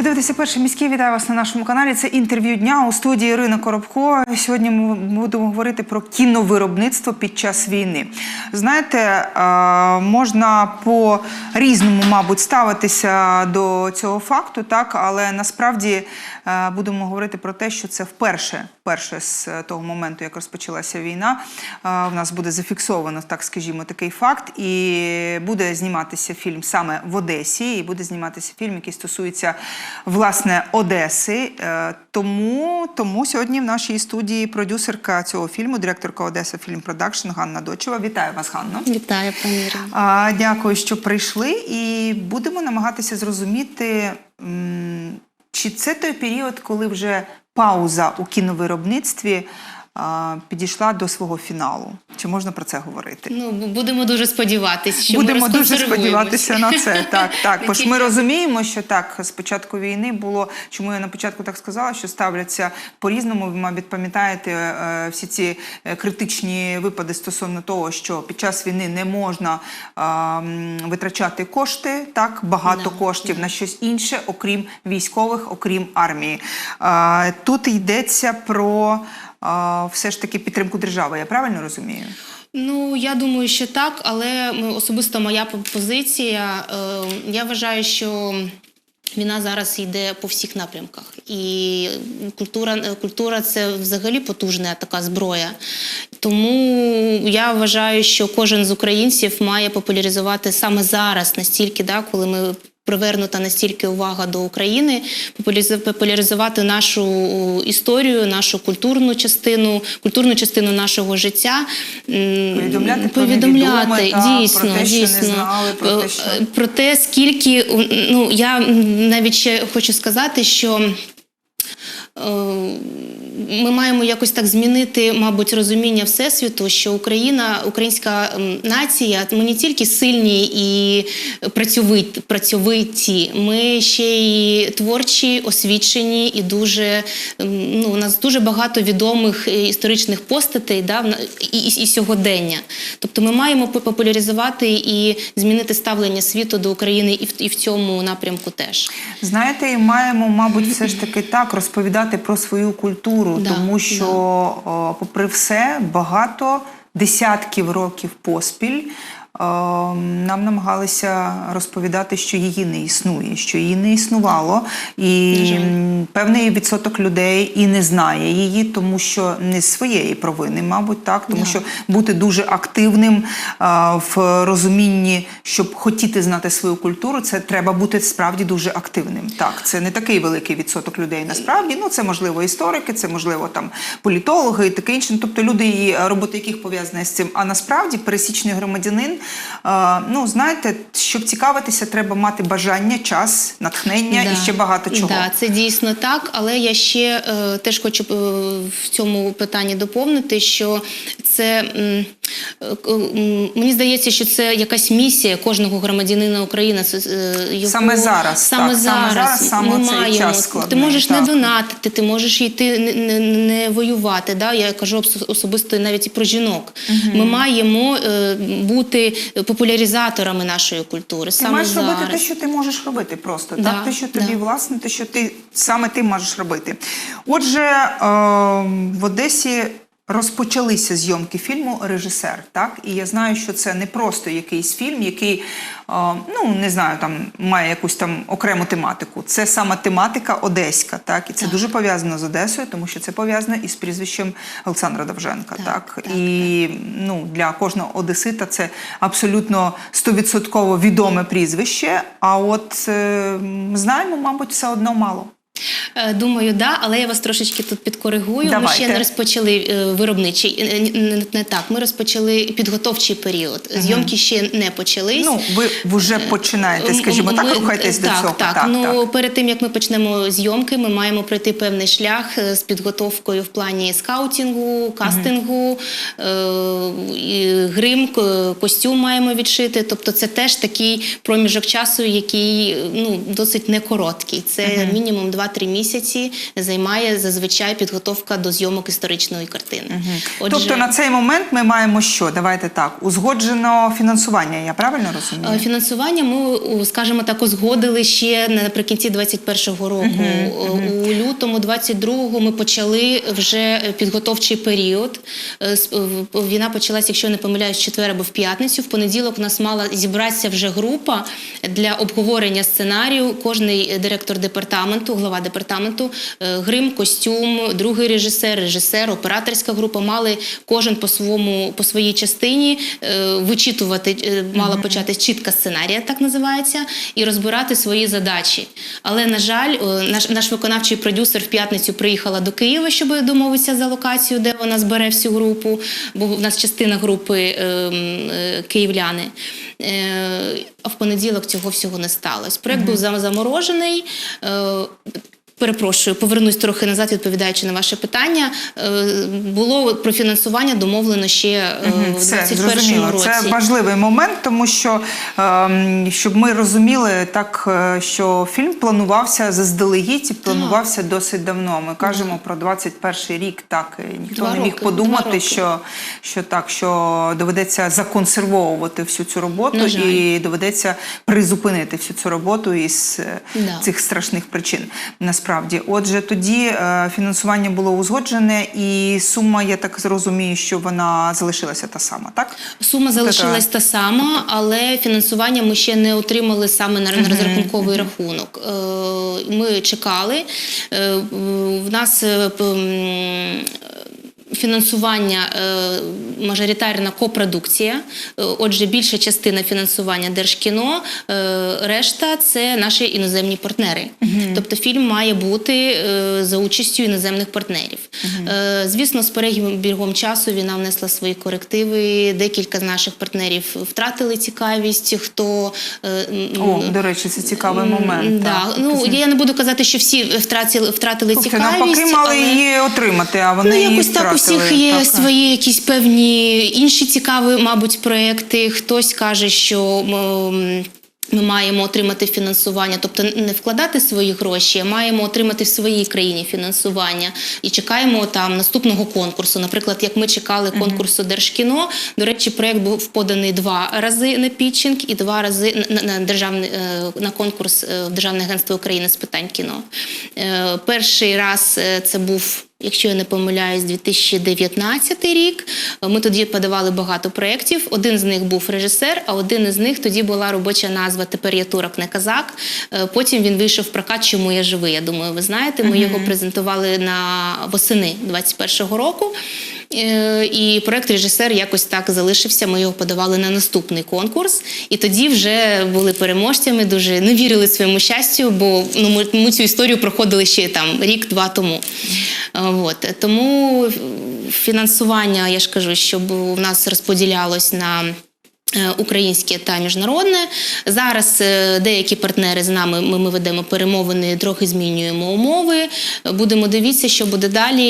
Ви дивитеся перший міський. Вітаю вас на нашому каналі. Це інтерв'ю дня у студії Ірина Коробко. Сьогодні ми будемо говорити про кіновиробництво під час війни. Знаєте, е, можна по різному, мабуть, ставитися до цього факту, так але насправді будемо говорити про те, що це вперше, вперше з того моменту, як розпочалася війна, е, в нас буде зафіксовано, так скажімо, такий факт, і буде зніматися фільм саме в Одесі, і буде зніматися фільм, який стосується власне Одеси. Е, Тому, тому сьогодні в нашій студії продюсерка цього фільму, директорка Одеса Фільм Продакшн Ганна Дочева. Вітаю вас, Ганно. Вітаю, пані Ірино. Дякую, що прийшли, і будемо намагатися зрозуміти, чи це той період, коли вже пауза у кіновиробництві підійшла до свого фіналу. Чи можна про це говорити? Ну будемо дуже сподіватися, що Будемо ми дуже сподіватися на це. Так, так. Бо ж ми розуміємо, що так з початку війни було. Чому я на початку так сказала, що ставляться по-різному. Ви, мабуть, пам'ятаєте е, всі ці е, критичні випади стосовно того, що під час війни не можна витрачати кошти, так багато коштів на щось інше, окрім військових, окрім армії. Тут йдеться про все ж таки підтримку держави. Я правильно розумію? Ну я думаю, що так, але особисто моя позиція. Е, я вважаю, що. Війна зараз йде по всіх напрямках, і культура, культура це взагалі потужна така зброя. Тому я вважаю, що кожен з українців має популяризувати саме зараз, настільки, да, коли ми привернута настільки увага до України, популяризувати нашу історію, нашу культурну частину, культурну частину нашого життя. повідомляти, Повідомляти про дійсно, про те, що не дійсно. знали, про те, Е, що- про те, скільки ну я навіть ще хочу сказати, що. Е, Ми маємо якось так змінити, мабуть, розуміння всесвіту, що Україна, українська нація, ми не тільки сильні і працьовиті, ми ще й творчі, освічені і дуже ну, у нас дуже багато відомих е, історичних постатей да, і, і, і сьогодення. Тобто ми маємо популяризувати і змінити ставлення світу до України і в, і в цьому напрямку теж. Знаєте, і маємо, мабуть, все ж таки так розповідати про свою культуру, Да, тому що, да. попри все, багато десятків років поспіль. Нам намагалися розповідати, що її не існує, що її не існувало, і певний відсоток людей і не знає її, тому що не з своєї провини, мабуть, так, тому Да. що бути дуже активним а, в розумінні, щоб хотіти знати свою культуру, це треба бути справді дуже активним. Так, це не такий великий відсоток людей насправді. Ну це можливо історики, це можливо там політологи і таке інше. Тобто люди, і робота яких пов'язана з цим. А насправді пересічний громадянин, ну знаєте, щоб цікавитися, треба мати бажання, час, натхнення і ще багато чого. Да, це дійсно так, але я ще е, теж хочу е, в цьому питанні доповнити, що це е, мені здається, що це якась місія кожного громадянина України. Е, Саме зараз, саме так, саме зараз, зараз, саме ми цей маємо. час Ти можеш так. не донатити, ти можеш йти не, не, не воювати. Да? Я кажу особисто навіть і про жінок. Ми маємо е, бути популяризаторами нашої культури. Ти маєш зараз. робити те, що ти можеш робити просто. Да, так? Те, що тобі да. власне, те, що ти саме ти можеш робити. Отже, е, в Одесі. Розпочалися зйомки фільму режисер, так і я знаю, що це не просто якийсь фільм, який ну не знаю, там має якусь там окрему тематику. Це саме тематика одеська, так і це дуже пов'язано з Одесою, тому що це пов'язано із прізвищем Олександра Давженка. Так, Так, так, і ну для кожного одесита це абсолютно стовідсотково відоме прізвище. А от е, знаємо, мабуть, все одно мало. Е, Думаю, да, але я вас трошечки тут підкоригую. Ми ще не розпочали е, виробничий е, не, не так. Ми розпочали підготовчий період. Зйомки ще не почались. Ну, ви вже починаєте, скажімо так, Ми- рухайтесь до так, цього. Так, ну перед тим як ми почнемо зйомки, ми маємо пройти певний шлях з підготовкою в плані скаутінгу, кастингу, е, грим, костюм маємо відшити. Тобто, це теж такий проміжок часу, який ну досить не короткий. Це мінімум 2-3 2-3 місяці займає зазвичай підготовка до зйомок історичної картини. Отже, Тобто на цей момент ми маємо що? Давайте так, узгоджено фінансування, я правильно Е, розумію? Фінансування ми, скажімо так, узгодили ще наприкінці 21-го року. Е, У лютому 22-го ми почали вже підготовчий період. Е, Війна почалась, якщо не помиляюсь, четвер або в п'ятницю. В понеділок у нас мала зібратися вже група для обговорення сценарію. Кожний директор департаменту, глава департаменту, е, грим, костюм, другий режисер, режисер, операторська група мали кожен по своєму по своїй частині е, вичитувати, е, мала почати чітка сценарія, так називається, і розбирати свої задачі. Але на жаль, наш, наш виконавчий продюсер в п'ятницю приїхала до Києва, щоб домовитися за локацію, де вона збере всю групу, бо в нас частина групи е, е, київляни. Е, а в понеділок цього всього не сталося. Проект був заморожений. Перепрошую, повернусь трохи назад, відповідаючи на ваше питання. Е, Було про фінансування домовлено ще е, в Все 2021 році. Це важливий момент, тому що ем, щоб ми розуміли так, е, що фільм планувався заздалегідь і планувався досить давно. Ми кажемо про 21 рік. Так ніхто Два не міг роки, подумати, що, що так, що доведеться законсервовувати всю цю роботу і доведеться призупинити всю цю роботу із Да. цих страшних причин. Насправді, отже, тоді е, фінансування було узгоджене, і сума, я так зрозумію, що вона залишилася та сама, так? Сума залишилась та сама, але фінансування ми ще не отримали саме на, розрахунковий рахунок. Е, Ми чекали. Е, В нас фінансування мажоритарна копродукція. Е, Отже, більша частина фінансування держкіно, е, решта це наші іноземні партнери. Тобто фільм має бути е, за участю іноземних партнерів. Звісно, з перебігом часу війна внесла свої корективи. Декілька з наших партнерів втратили цікавість. Хто О, до речі, це цікавий момент. Да. так. Ну я не буду казати, що всі втратили, втратили Тобто, цікавість. навпаки, мали але... її отримати, а вони Ну, її якось так у всіх є Так, свої якісь певні інші цікаві, мабуть, проекти. Хтось каже, що ми маємо отримати фінансування, тобто не вкладати свої гроші, а маємо отримати в своїй країні фінансування і чекаємо там наступного конкурсу. Наприклад, як ми чекали конкурсу Держкіно. До речі, проект був поданий два рази на пітчинг і два рази на, державний е, на конкурс е, в Державне агентство України з питань кіно. Е, Перший раз це був. Якщо я не помиляюсь, 2019 рік ми тоді подавали багато проєктів. Один з них був режисер, а один із них тоді була робоча назва Тепер я турок не казак. Е, Потім він вийшов в прокат Чому я живий. Я думаю, ви знаєте. Ми його презентували на восени 21-го року. Е, І проект режисер якось так залишився. Ми його подавали на наступний конкурс, і тоді вже були переможцями. Дуже не вірили своєму щастю, бо ну ми, ми цю історію проходили ще там рік-два тому. Е, От тому фінансування, я ж кажу, щоб у нас розподілялось на. Е, Українське та міжнародне зараз е, деякі партнери з нами. Ми, ми ведемо перемовини, трохи змінюємо умови. Будемо дивитися, що буде далі,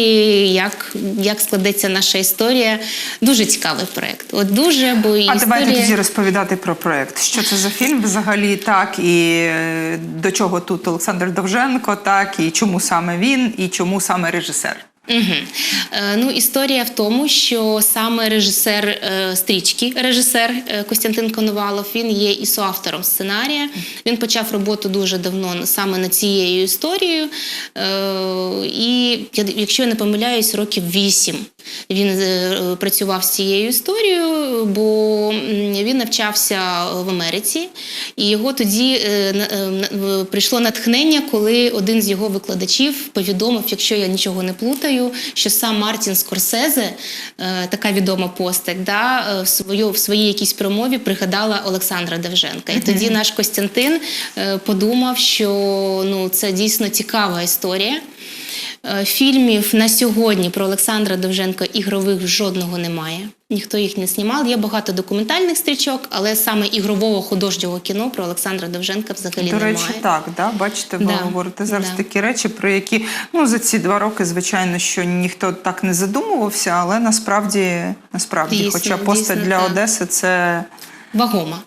як, як складеться наша історія. Дуже цікавий проект. От дуже, бо А історія... давайте тоді розповідати про проект. Що це за фільм взагалі, так, і е, до чого тут Олександр Довженко, так, і чому саме він, і чому саме режисер. Угу. Е, ну, історія в тому, що саме режисер е, стрічки, режисер е, Костянтин Коновалов, він є і соавтором сценарія. Він почав роботу дуже давно саме над цією історією. Е, і якщо я не помиляюсь, років вісім він е, працював з цією історією, бо він навчався в Америці, і його тоді е, е, прийшло натхнення, коли один з його викладачів повідомив, якщо я нічого не плутаю, що сам Мартін Скорсезе, така відома постать, да, в, свою, в своїй якійсь промові пригадала Олександра Девженка. І тоді наш Костянтин подумав, що ну, це дійсно цікава історія. Е, Фільмів на сьогодні про Олександра Довженка ігрових жодного немає. Ніхто їх не знімав. Є багато документальних стрічок, але саме ігрового художнього кіно про Олександра Довженка взагалі До немає. так, да, бачите, ви Да, говорите зараз да. такі речі, про які ну за ці два роки, звичайно, що ніхто так не задумувався, але насправді, насправді, Дійсно, хоча постать дійсно, для так. Одеси це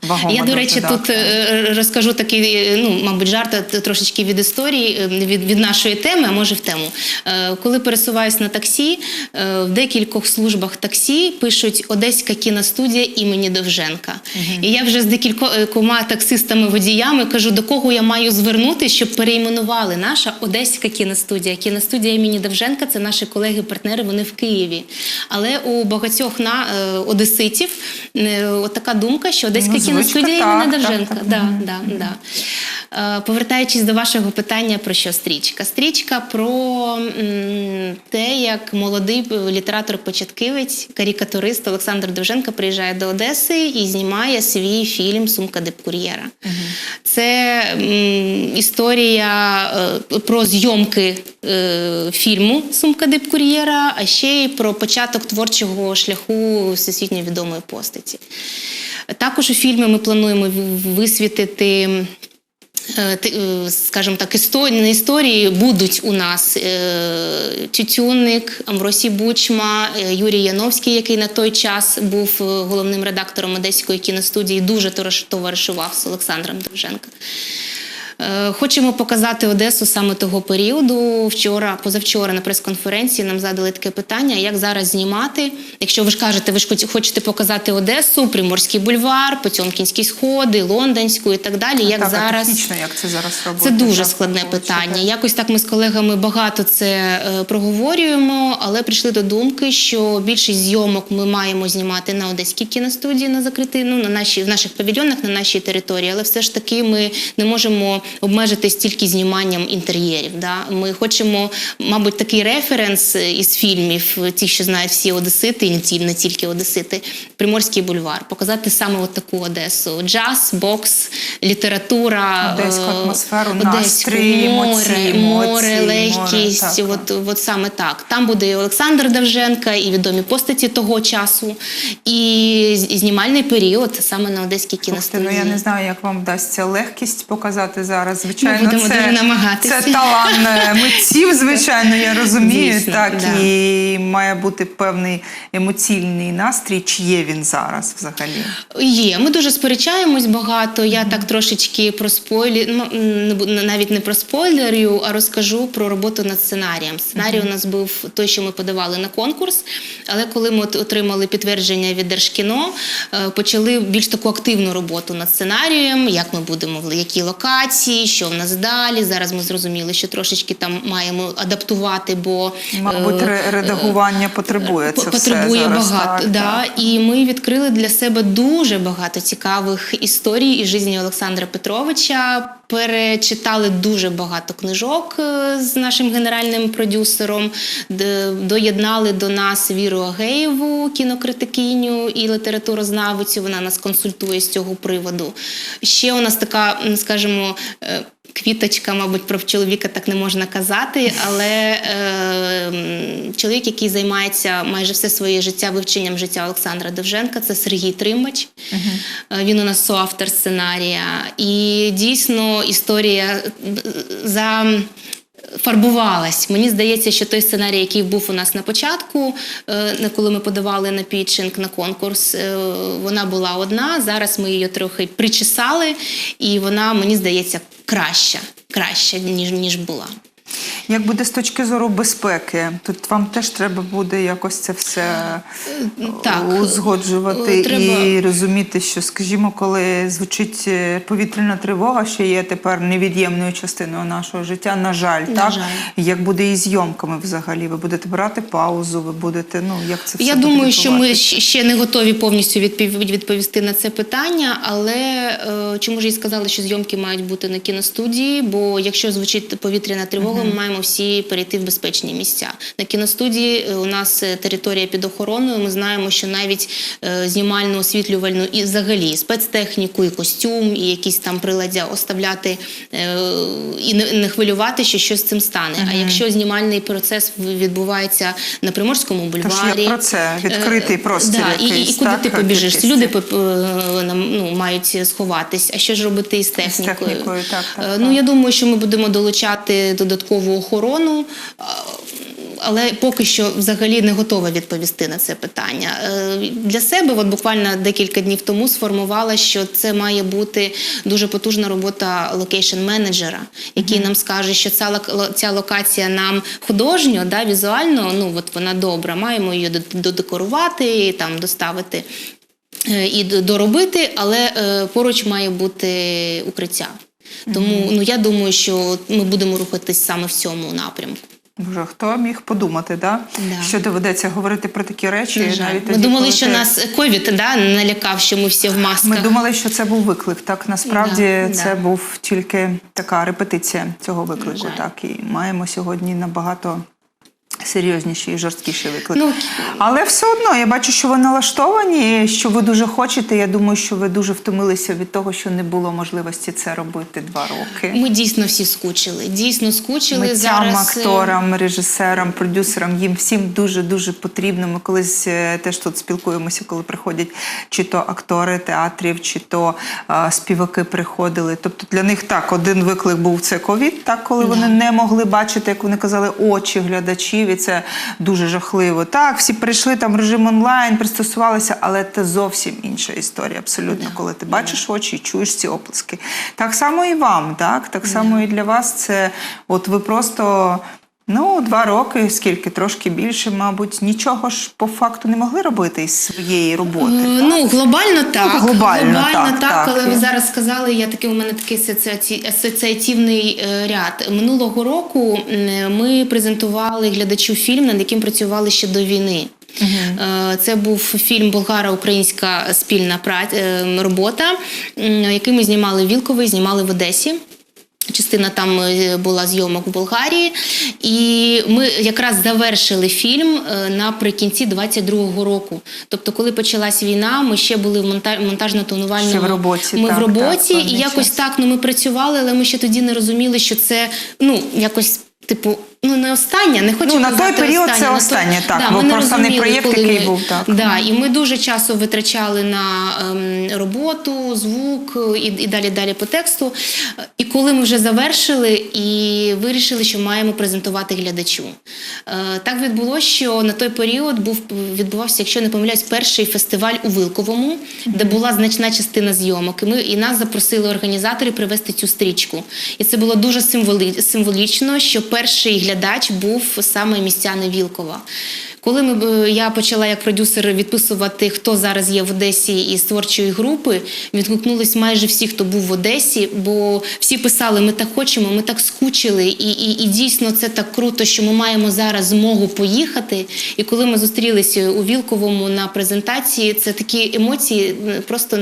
Вагома, Я, до речі, да. тут е, розкажу такий, е, ну, мабуть, жарт трошечки від історії, е, від, від нашої теми, а може в тему. Коли пересуваюсь на таксі, в декількох службах таксі пишуть Одеська кіностудія імені Довженка. І я вже з декількома таксистами-водіями кажу, до кого я маю звернутися, щоб перейменували наша Одеська кіностудія. Кіностудія імені Довженка це наші колеги-партнери, вони в Києві. Але у багатьох на одеситів от така думка, що Одеська Ну, кіностудія так, імені так, Довженка. так. Да, да, да. Е, Повертаючись до вашого питання, про що стрічка? Стрічка про те, як молодий літератор-початківець, карикатурист Олександр Довженко приїжджає до Одеси і знімає свій фільм Сумка депкур'єра. Це м, історія е, про зйомки фільму Сумка депкур'єра, а ще й про початок творчого шляху всесвітньо відомої постаті. Також у фільмі ми плануємо висвітити. е, е, Скажімо так, історії, історії будуть у нас е, Тютюнник, Амросій Бучма, е, Юрій Яновський, який на той час був е, головним редактором Одеської кіностудії, дуже товаришував з Олександром Довженко. Е, Хочемо показати Одесу саме того періоду. Вчора, позавчора на прес-конференції нам задали таке питання, як зараз знімати. Якщо ви ж кажете, ви ж хочете показати Одесу, Приморський бульвар, Потьомкінські сходи, Лондонську і так далі. Як так, зараз технічно як це зараз робити? це дуже складне так, питання. так. Якось так ми з колегами багато це е, проговорюємо, але прийшли до думки, що більшість зйомок ми маємо знімати на одеській кіностудії на закритій, ну на нашій в наших павільйонах на нашій території, але все ж таки ми не можемо обмежитись тільки зніманням інтер'єрів. Да? Ми хочемо, мабуть, такий референс е, із фільмів, е, ті, що знають всі одесити, і не тільки одесити, Приморський бульвар, показати саме от таку Одесу: джаз, бокс, література, Одеську е, атмосферу, Одеську, настрій, море, емоції, море, море, так. от, от саме так. Там буде і Олександр Давженка, і відомі постаті того часу, і знімальний період саме на Одеській кіностудії. ну я не знаю, як вам вдасться легкість показати зараз. Звичайно, Ми це, дуже намагатися. це талант е, митців, звичайно, я розумію. Звісно, так, да. і має бути певний емоційний настрій. Чи є він зараз взагалі? Є, ми дуже сперечаємось багато. Я так трошечки про спойлі... ну, навіть не про спойлерю, а розкажу про роботу над сценарієм. Сценарій у нас був той, що ми подавали на конкурс. Але коли ми отримали підтвердження від Держкіно, е, почали більш таку активну роботу над сценарієм, як ми будемо в які локації, що в нас далі. Зараз ми зрозуміли, що трошечки там маємо адаптувати, бо Мабуть, е, ре- редагування потребує це потребує все зараз. багато. так, да. так. І ми відкрили для себе дуже багато цікавих історій із житті Олександра Петровича. Перечитали дуже багато книжок е, з нашим генеральним продюсером. Доєднали до нас Віру Агеєву, кінокритикиню і літературознавицю. Вона нас консультує з цього приводу. Ще у нас така, скажімо, е, Квіточка, мабуть, про чоловіка так не можна казати, але е, чоловік, який займається майже все своє життя вивченням життя Олександра Довженка, це Сергій Тримач. Е, Він у нас соавтор сценарія. І дійсно історія е, за. Фарбувалась. Мені здається, що той сценарій, який був у нас на початку, е, коли ми подавали на пітчинг на конкурс, вона була одна. Зараз ми її трохи причесали, і вона, мені здається, краща, краща, ніж, ніж була. Як буде з точки зору безпеки? Тут вам теж треба буде якось це все так, узгоджувати е, треба- і розуміти, що, скажімо, коли звучить е, повітряна тривога, що є тепер невід'ємною частиною нашого життя, на жаль, На так жаль. як буде і зйомками взагалі? Ви будете брати паузу, ви будете ну як це все Я думаю, що ми ще не готові повністю відповісти на це питання, але е, чому ж і сказали, що зйомки мають бути на кіностудії? Бо якщо звучить повітряна тривога, ми маємо всі перейти в безпечні місця. На кіностудії е, у нас е, територія під охороною. Ми знаємо, що навіть е, знімальну освітлювальну і взагалі спецтехніку, і костюм, і якісь там приладдя оставляти і не, хвилювати, що щось з цим стане. А якщо знімальний процес відбувається на Приморському бульварі, про це відкритий простір да, і, і куди так, ти побіжиш? кількість. Люди ну, мають сховатись. А що ж робити із технікою? технікою, так, так, так. Ну я думаю, що ми будемо долучати додаткову охорону. Але поки що взагалі не готова відповісти на це питання. Е, Для себе, от буквально декілька днів тому, сформувала, що це має бути дуже потужна робота локейшн-менеджера, який нам скаже, що ця, ця локація нам художньо, да, візуально, ну от вона добра, маємо її додекорувати, там доставити е, і доробити, але е, поруч має бути укриття. Тому ну я думаю, що ми будемо рухатись саме в цьому напрямку. Боже, хто міг подумати, да? Да. що доведеться говорити про такі речі? На навіть Ми тоді, думали, коли що ти- нас ковід да, налякав, що ми всі в масках. Ми думали, що це був виклик. Так насправді Да, це да. був тільки така репетиція цього виклику. Так і маємо сьогодні набагато серйозніший і жорсткіший виклик. Ну, Але все одно я бачу, що ви налаштовані, що ви дуже хочете. Я думаю, що ви дуже втомилися від того, що не було можливості це робити два роки. Ми дійсно всі скучили. Дійсно скучили Митцям, зараз. е, акторам, режисерам, продюсерам їм всім дуже дуже потрібно. Ми колись е, теж тут спілкуємося, коли приходять чи то актори театрів, чи то е, співаки приходили. Тобто для них так один виклик був це ковід, так коли вони не могли бачити, як вони казали, очі глядачів, і це дуже жахливо. Так, всі прийшли там в режим онлайн, пристосувалися, але це зовсім інша історія. Абсолютно, коли ти бачиш очі і чуєш ці оплески. Так само і вам, так так само і для вас. Це от ви просто. Ну, два роки, скільки трошки більше, мабуть, нічого ж по факту не могли робити із своєї роботи. Е, Ну, глобально так. глобально так, так. але ви зараз сказали, я такий у мене такий асоціаці- асоціативний е, ряд. Минулого року ми презентували глядачу фільм, над яким працювали ще до війни. Е, Це був фільм Болгаро-українська спільна робота, який ми знімали в Вілковий, знімали в Одесі. Частина там е, була зйомок в Болгарії, і ми якраз завершили фільм е, наприкінці 22-го року. Тобто, коли почалась війна, ми ще були в монтажно-тонувальному Ще в роботі, Ми так, в роботі, так, і якось час. так. Ну ми працювали, але ми ще тоді не розуміли, що це ну якось. Типу, ну не остання, не хочу Ну, на той період остання, це на той- останнє, так, Да, бо ми не просто не проєкт, який ми- був, так. Да, і ми дуже часу витрачали на ем, роботу, звук і, і далі далі по тексту. І коли ми вже завершили і вирішили, що маємо презентувати глядачу. Е, так відбулося, що на той період був відбувався, якщо не помиляюсь, перший фестиваль у Вилковому, де була значна частина зйомок. І ми і нас запросили організатори привезти цю стрічку. І це було дуже символічно, що перший глядач був саме містяни Вілкова. Коли ми, е, я почала як продюсер відписувати, хто зараз є в Одесі із творчої групи, відгукнулись майже всі, хто був в Одесі, бо всі писали: ми так хочемо, ми так скучили, і, і, і дійсно це так круто, що ми маємо зараз змогу поїхати. І коли ми зустрілися у Вілковому на презентації, це такі емоції просто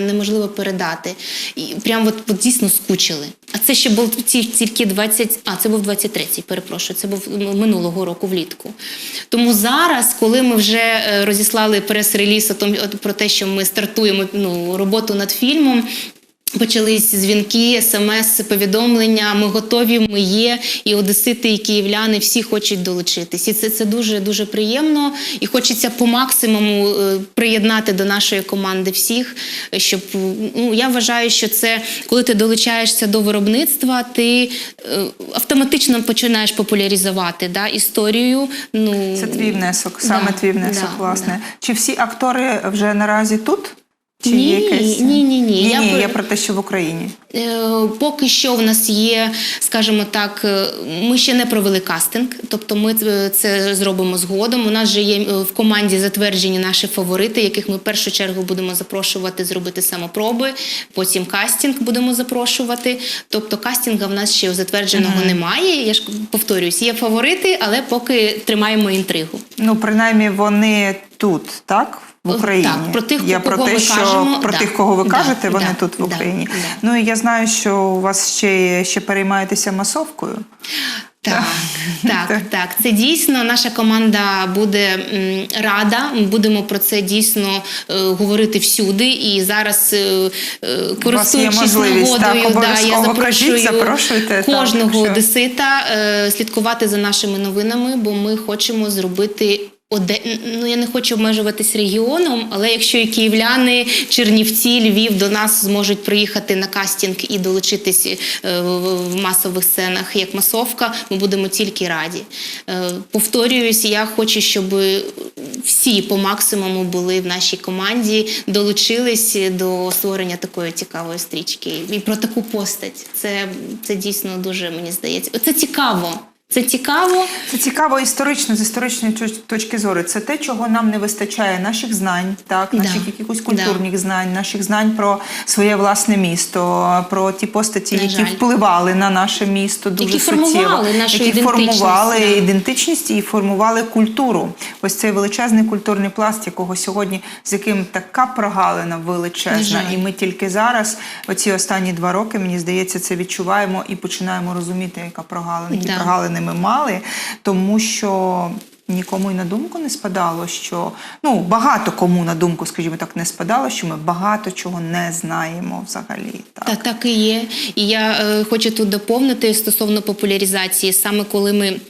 неможливо передати. І прям от, от дійсно скучили. А це ще був ті- тільки 20, а це був 23-й, перепрошую, це був минулого року влітку. Тому зараз, коли ми вже е, розіслали прес-реліз про те, що ми стартуємо ну, роботу над фільмом. Почались дзвінки, смс, повідомлення. Ми готові, ми є. І одесити, і київляни всі хочуть долучитись. І це, це дуже дуже приємно. І хочеться по максимуму е, приєднати до нашої команди всіх. Щоб ну я вважаю, що це коли ти долучаєшся до виробництва, ти е, автоматично починаєш популяризувати да, історію. Ну Це твій внесок, саме да, твій внесок, да, власне. Чи всі актори вже наразі тут? Чи Ні, якесь? ні, ні, ні. Ні, Я ні, я про те, що в Україні. Е, Поки що в нас є, скажімо так, е, ми ще не провели кастинг, тобто ми це- зробимо згодом. У нас вже є е, в команді затверджені наші фаворити, яких ми в першу чергу будемо запрошувати зробити самопроби, потім кастинг будемо запрошувати. Тобто кастинга в нас ще затвердженого немає. Я ж повторююсь, є фаворити, але поки тримаємо інтригу. Ну, принаймні, вони тут, так? В Україні. Так, про тих, я про кого те, що кажемо, про да, тих, кого ви да, кажете, вони да, тут в Україні. да. Ну і я знаю, що у вас ще, ще переймаєтеся масовкою. Так, так, так. Це дійсно наша команда буде рада. Ми будемо про це дійсно е, говорити всюди. І зараз, е, е, користуючись так, нагодою, да, я кажіть, запрошую запрошуйте, так, кожного якщо- одесита е, слідкувати за нашими новинами, бо ми хочемо зробити. Ну, я не хочу обмежуватись регіоном, але якщо і київляни, Чернівці, Львів до нас зможуть приїхати на кастинг і долучитись е, в масових сценах як масовка, ми будемо тільки раді. Е, Повторююсь, я хочу, щоб всі по максимуму були в нашій команді, долучились до створення такої цікавої стрічки. І про таку постать. Це, це дійсно дуже мені здається. Це цікаво. Це цікаво. Це цікаво історично, з історичної точ- точки зору. Це те, чого нам не вистачає, наших знань, так, Да. наших якихось культурних знань, наших знань про своє власне місто, про ті постаті, На які жаль. впливали на наше місто дуже Які суттєво, формували нашу які ідентичність, формували да. ідентичність і формували культуру. Ось цей величезний культурний пласт, якого сьогодні з яким така прогалина величезна, і ми тільки зараз, оці останні два роки, мені здається, це відчуваємо і починаємо розуміти, яка прогалина, які Да. прогалини ми мали, тому що. Нікому й на думку не спадало, що ну багато кому на думку, скажімо так, не спадало, що ми багато чого не знаємо взагалі. Так. Та так і є. І я е, хочу тут доповнити стосовно популяризації, саме коли ми.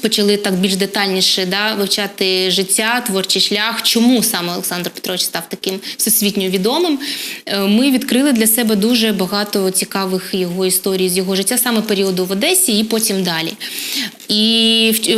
Почали так більш детальніше да, вивчати життя, творчий шлях. Чому саме Олександр Петрович став таким всесвітньо відомим? Е, Ми відкрили для себе дуже багато цікавих його історій з його життя, саме періоду в Одесі і потім далі. І е,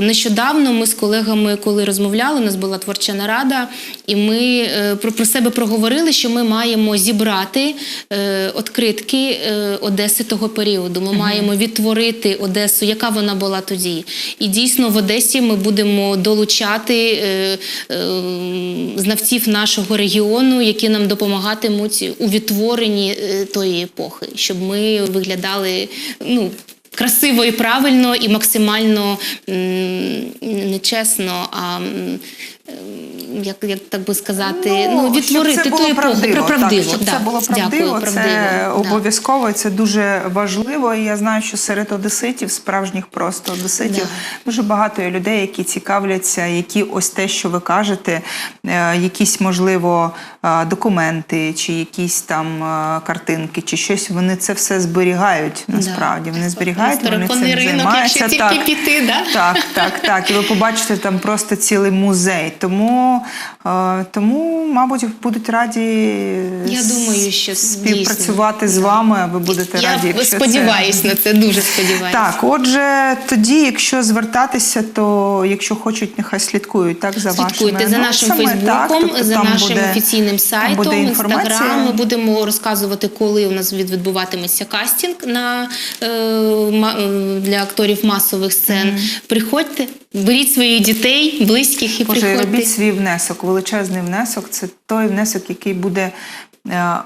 нещодавно ми з колегами, коли розмовляли, у нас була творча нарада, і ми е, про, себе проговорили, що ми маємо зібрати е, откритки е, Одеси того періоду. Ми маємо відтворити Одесу, яка вона була тоді. І дійсно в Одесі ми будемо долучати знавців нашого регіону, які нам допомагатимуть у відтворенні тої епохи, щоб ми виглядали ну. Красиво і правильно, і максимально не чесно, а як, як так би сказати, ну, відтворити щоб це ту епоху. правдиво, правдиво. так, щоб да. це було правдиво, Дякую, це правдиво. обов'язково, це дуже важливо. І я знаю, що серед одеситів, справжніх просто одеситів, Да. дуже багато є людей, які цікавляться, які ось те, що ви кажете, е, якісь можливо документи, чи якісь там картинки, чи щось. Вони це все зберігають насправді. Вони зберігають, вони цим ринок, займаються. якщо тільки піти, да? Так, так, так. І ви побачите там просто цілий музей. Тому, тому мабуть, будуть раді Я думаю, що співпрацювати дійсно. з вами. а Ви будете Я раді. якщо сподіваюсь це... на це, дуже сподіваюся. Так, отже, тоді, якщо звертатися, то якщо хочуть, нехай слідкують так за Слідкуйте вашими за нашим анонсами, так, тобто за нашим буде- офіційним там сайтом, інстаграм. Ми будемо розказувати, коли у нас відбуватиметься кастинг на е, е, для акторів масових сцен. Приходьте, беріть своїх дітей, близьких і Боже, приходьте. робіть свій внесок, величезний внесок. Це той внесок, який буде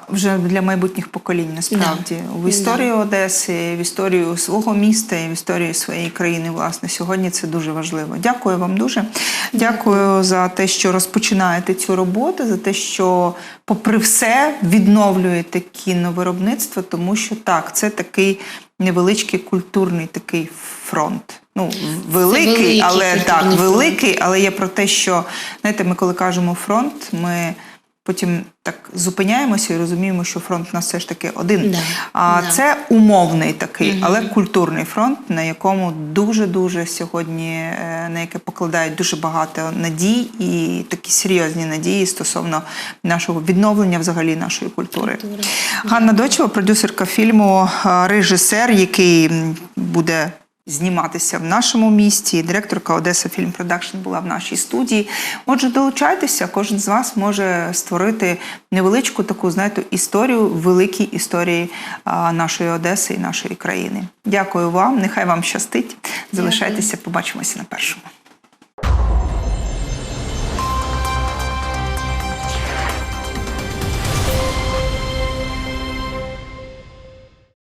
вже для майбутніх поколінь. Насправді в історію Одеси, в історію свого міста і в історію своєї країни. Власне, сьогодні це дуже важливо. Дякую вам дуже. Дякую за те, що розпочинаєте цю роботу, за те, що, попри все, відновлюєте кіновиробництво, тому що так, це такий невеличкий культурний такий фронт. Ну, великий, великий але так, великий, але є про те, що знаєте, ми коли кажемо фронт, ми потім так зупиняємося і розуміємо, що фронт у нас все ж таки один. Да, А да. це умовний такий, але культурний фронт, на якому дуже дуже сьогодні е, на яке покладають дуже багато надій і такі серйозні надії стосовно нашого відновлення взагалі нашої культури. Культури. Ганна Дочева, продюсерка фільму, е, режисер, який буде зніматися в нашому місті. Директорка Одеса Фільм Продакшн була в нашій студії. Отже, долучайтеся, кожен з вас може створити невеличку таку, знаєте, історію великій історії нашої Одеси і нашої країни. Дякую вам. Нехай вам щастить. Залишайтеся, побачимося на першому.